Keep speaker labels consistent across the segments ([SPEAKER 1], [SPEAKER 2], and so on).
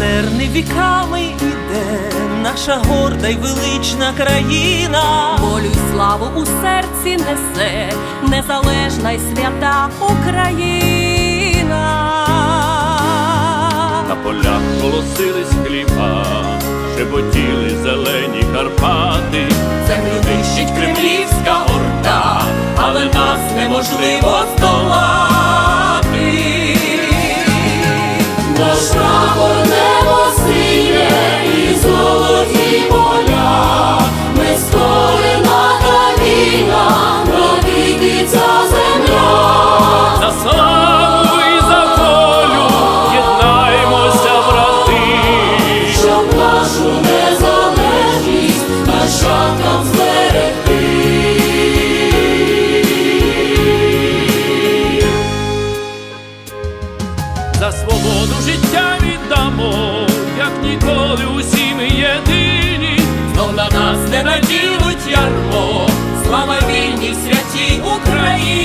[SPEAKER 1] Вірни віками іде наша горда й велична країна.
[SPEAKER 2] Волю й славу у серці несе незалежна й свята Україна.
[SPEAKER 3] На полях колосились хліба, шепотіли зелені Карпати.
[SPEAKER 1] Землю нищить кремлівська орда, але нас неможливо здолати.
[SPEAKER 3] За свободу життя віддамо, як ніколи усі ми єдині.
[SPEAKER 1] Знов на нас не наділуть ярмо, слава вільній святій Україні.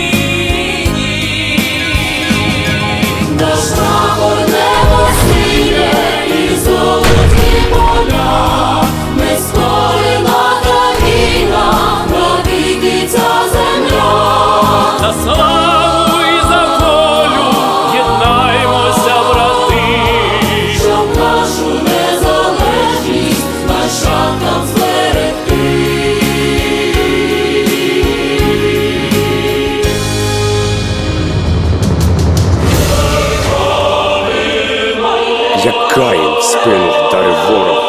[SPEAKER 4] Спину вдарив ворог,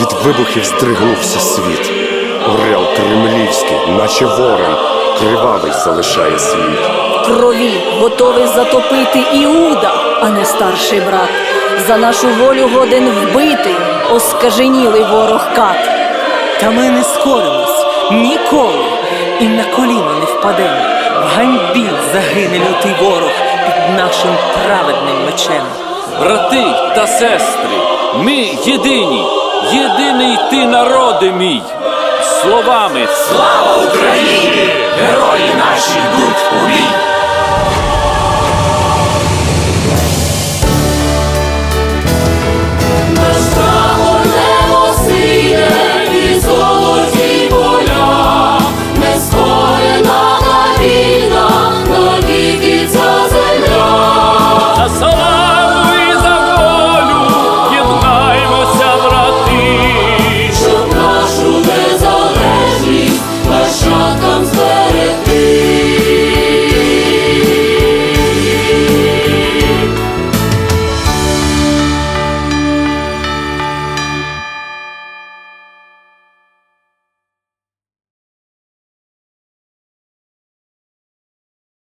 [SPEAKER 4] від вибухів здригнувся світ. Орел кремлівський, наче ворон, кривавий залишає світ.
[SPEAKER 5] крові готовий затопити Іуда, а не старший брат. За нашу волю годен вбити, оскаженілий ворог кат.
[SPEAKER 1] Та ми не скоримось ніколи і на коліна не впадемо. В ганьбі загине лютий ворог під нашим праведним мечем.
[SPEAKER 3] Брати та сестри, ми єдині, єдиний ти народи мій. Словами
[SPEAKER 6] Слава Україні! Герої наші йдуть у бій!